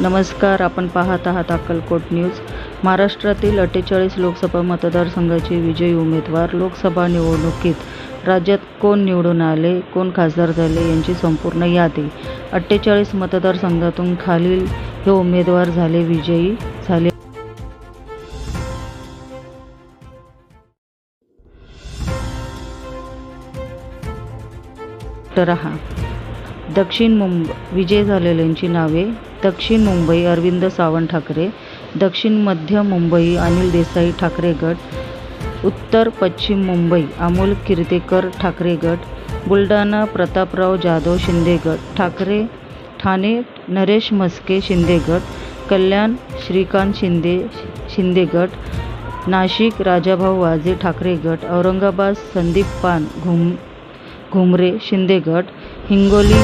नमस्कार आपण पाहत आहात अक्कलकोट न्यूज. महाराष्ट्रातील अठ्ठेचाळीस लोकसभा मतदारसंघाचे विजयी उमेदवार लोकसभा निवडणुकीत राज्यात कोण निवडून आले कोण खासदार झाले यांची संपूर्ण यादी. अठ्ठेचाळीस मतदारसंघातून खालील हे उमेदवार झाले विजयी झाले. रहा दक्षिण मुंबई विजय झालेल्यांची नावे दक्षिण मुंबई अरविंद सावंत ठाकरे दक्षिण मध्य मुंबई अनिल देसाई ठाकरे गट उत्तर पश्चिम मुंबई अमोल किर्तेकर ठाकरे गट बुलढाणा प्रतापराव जाधव शिंदे गट ठाकरे ठाणे नरेश म्हस्के शिंदे गट कल्याण श्रीकांत शिंदे शिंदे गट नाशिक राजाभाऊ वाजे ठाकरे गट औरंगाबाद संदीप पान घुम घुमरे शिंदे गट हिंगोली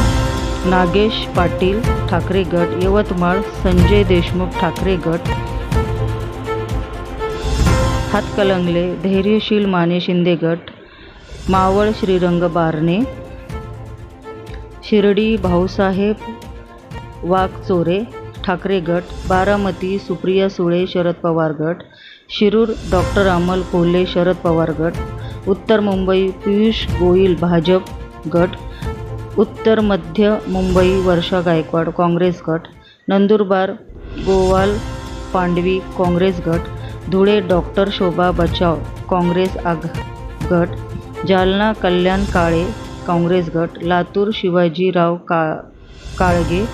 नागेश पाटील ठाकरे गट यवतमाळ संजय देशमुख ठाकरे गट. हातकलंगले धैर्यशील माने शिंदे गट. मावळ श्रीरंग बारणे. शिर्डी भाऊसाहेब वाघचोरे ठाकरे गट. बारामती सुप्रिया सुळे शरद पवार गट. शिरूर डॉक्टर अमल कोल्हे शरद पवार गट. उत्तर मुंबई पियुष गोयल भाजप गट. उत्तर मध्य मुंबई वर्षा गायकवाड काँग्रेस गट नंदुरबार गोवाल पांडवी काँग्रेस गट धुळे डॉक्टर शोभा बचाव काँग्रेस आघ गट जालना कल्याण काळे काँग्रेस गट लातूर शिवाजीराव का काळगे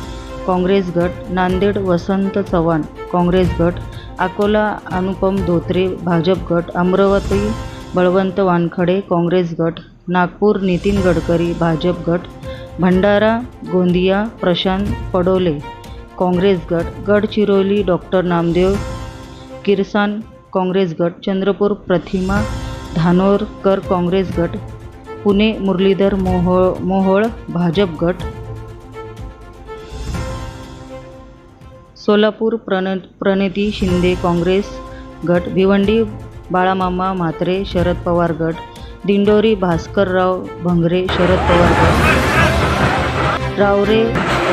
काँग्रेस गट नांदेड वसंत चव्हाण काँग्रेस गट अकोला अनुपम धोत्रे भाजप गट अमरावती बळवंत वानखडे काँग्रेस गट नागपूर नितीन गडकरी भाजप गट भंडारा गोंदिया प्रशांत पडोले काँग्रेस गट गडचिरोली डॉक्टर नामदेव किरसान काँग्रेस गट चंद्रपूर प्रतिमा धानोरकर काँग्रेस गट पुणे मुरलीधर मोहोळ मोहोळ भाजप गट सोलापूर प्रण प्रणिती शिंदे काँग्रेस गट भिवंडी बाळामामा म्हात्रे शरद पवार गट दिंडोरी भास्करराव भंगरे शरद पवार गट. रावरे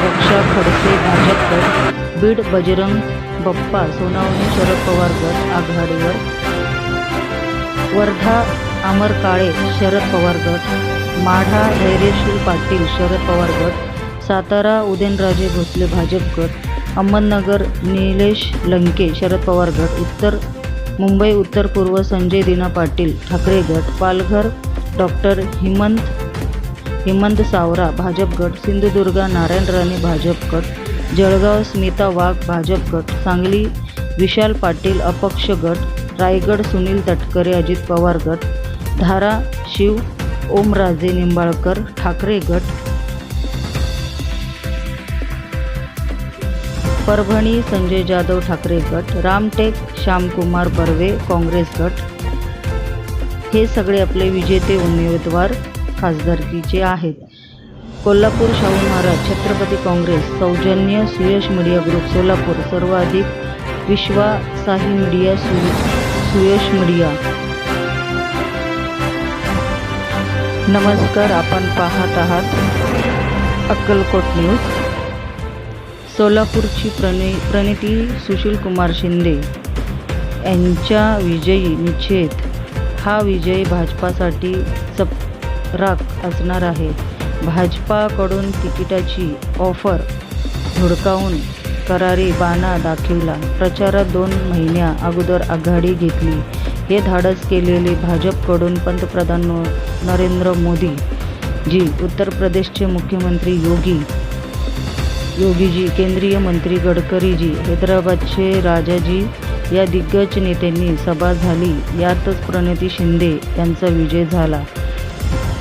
रक्षा खडसे भाजप गट बीड बजरंग बप्पा सोनावणे शरद पवार गट आघाडीवर वर्धा अमर काळे शरद पवार गट माढा धैर्यशील पाटील शरद पवार गट सातारा उदयनराजे भोसले भाजप गट अहमदनगर निलेश लंके शरद पवार गट उत्तर मुंबई उत्तर पूर्व संजय दिना पाटील ठाकरे गट पालघर डॉक्टर हिमंत हेमंत सावरा भाजप गट सिंधुदुर्ग नारायण राणे भाजप गट जळगाव स्मिता वाघ भाजप गट सांगली विशाल पाटील अपक्ष गट रायगड सुनील तटकरे अजित पवार गट धारा शिव ओमराजे निंबाळकर ठाकरे गट परभणी संजय जाधव ठाकरे गट रामटेक श्यामकुमार बर्वे काँग्रेस गट. हे सगळे आपले विजेते उमेदवार खासदारकीचे आहेत. कोल्हापूर शाहू महाराज छत्रपती काँग्रेस सौजन्य सुयश मीडिया ग्रुप सोलापूर सर्वाधिक विश्वासाही मीडिया सु सुयश मीडिया. नमस्कार आपण पाहत आहात अक्कलकोट न्यूज. सोलापूरची प्रणे प्रणिती सुशीलकुमार शिंदे यांच्या विजयी निषेध. हा विजय भाजपासाठी सप राग असणार आहे. भाजपाकडून तिकिटाची ऑफर धुडकावून करारी बाणा दाखविला प्रचारात दोन महिन्या अगोदर आघाडी घेतली. हे धाडस केलेले भाजपकडून पंतप्रधान नरेंद्र मोदी. जी उत्तर प्रदेशचे मुख्यमंत्री योगी योगीजी केंद्रीय मंत्री गडकरीजी हैदराबादचे राजाजी या दिग्गज नेत्यांनी सभा झाली. यातच प्रणिती शिंदे यांचा विजय झाला.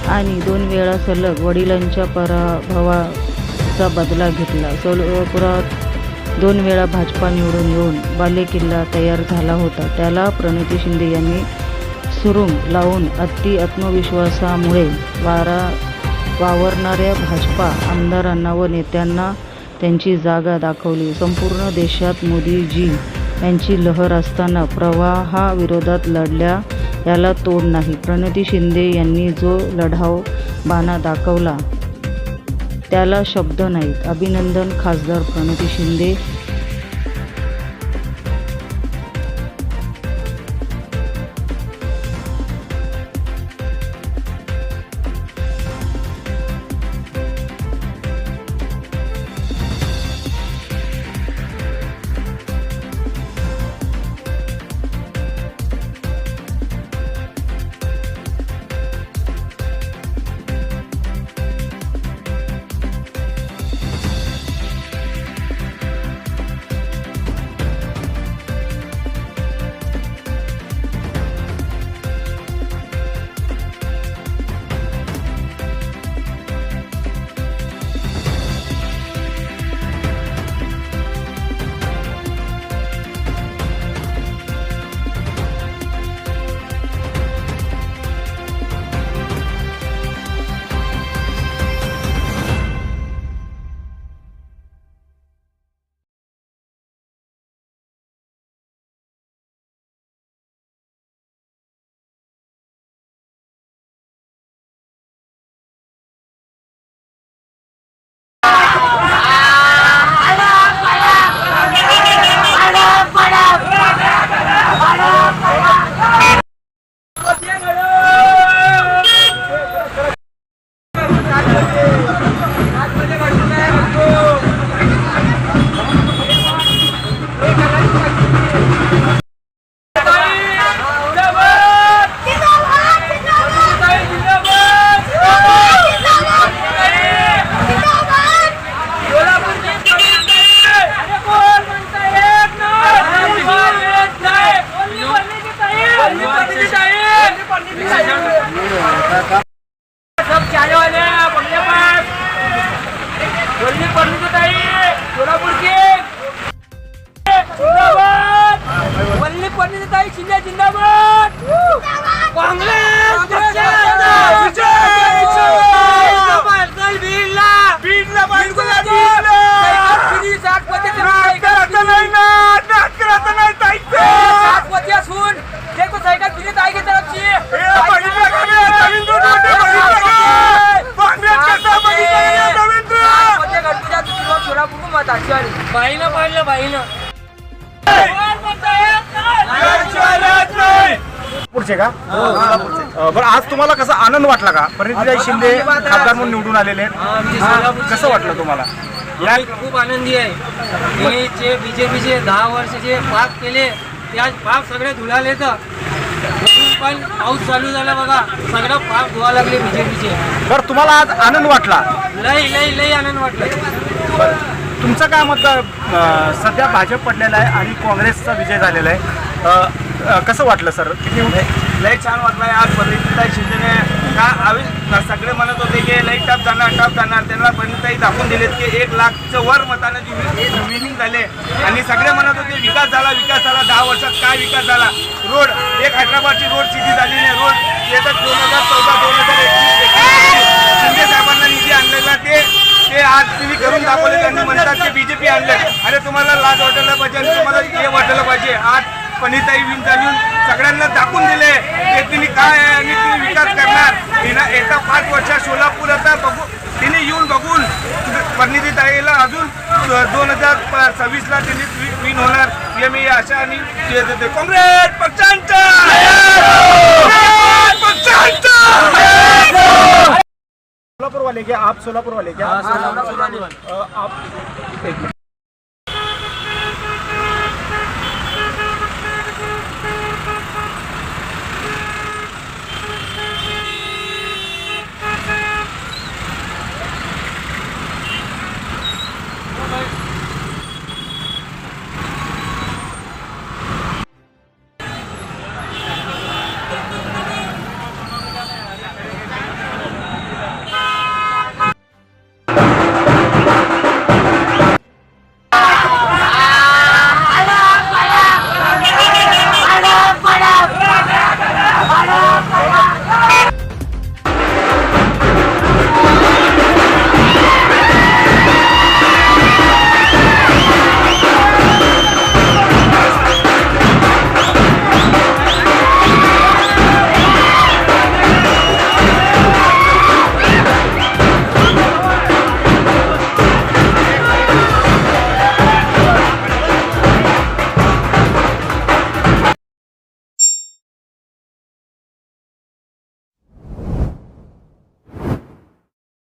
आणि दोन वेळा सलग वडिलांच्या पराभवाचा बदला घेतला. सोलापुरात दोन वेळा भाजपा निवडून येऊन बालेकिल्ला तयार झाला होता. त्याला प्रणिती शिंदे यांनी सुरुंग लावून अति आत्मविश्वासामुळे वारा वावरणाऱ्या भाजपा आमदारांना व नेत्यांना त्यांची जागा दाखवली. संपूर्ण देशात मोदीजी यांची लहर असताना प्रवाहाविरोधात लढल्या याला तोड नाही. प्रणती शिंदे यांनी जो लढाव बाणा दाखवला त्याला शब्द नाहीत. अभिनंदन खासदार प्रणती शिंदे पुढचे का? अं, बरं आज तुम्हाला कसा आनंद वाटला का? परिणितीताई शिंदे खासदार म्हणून निवडून आलेले आहेत. हा, कसं वाटलं तुम्हाला? या खूप आनंदी आहे. हे जे बीजेपीचे दहा वर्ष जे पाप केले ते आज पाप सगळे धुळाले तर. पण पाऊस चालू झाला बघा. सगळं पाप धुवा लागले बीजेपीचे बरं तुम्हाला आज आनंद वाटला? लई लई लई आनंद वाटला. तुमचं काय मत अं, सध्या भाजप पडलेला आहे आणि काँग्रेसचा विजय झालेला आहे. अं, कसं वाटलं सर? किती लय छान वाटलंय. आज परिणिताई शिंदेने का आम्ही सगळे म्हणत होते की लई टप जाणार टप जाणार. त्यांना परिणिताई दाखवून दिलेत की एक लाखचं वर मतानं जी विनिंग झाले. आणि सगळे म्हणत होते विकास झाला विकास झाला. दहा वर्षात काय विकास झाला? रोड एक हैदराबादची रोड सिटी झाली नाही. रोड येतात दोन हजार चौदा दोन हजार एकवीस शिंदे साहेबांना निधी आणलेला ते ते आज तुम्ही करून दाखवले. त्यांनी म्हणतात की बीजेपी आणलं अरे तुम्हाला लाज वाटायला पाहिजे आणि तुम्हाला हे वाटायला पाहिजे. आज पनिताई विन चालून सगळ्यांना दाखवून दिले की तिने काय आहे आणि तिने विकास करणार. तिनं येत्या पाच वर्षात सोलापूर आता बघू तिने येऊन बघून परिणिती ताईला अजून दोन हजार सव्वीसला तिने विन होणार. हे मी आशा आणि ते काँग्रेस पक्षांचा! सोलापूर वाले क्या आप सोलापूर वाले क्या आप एक.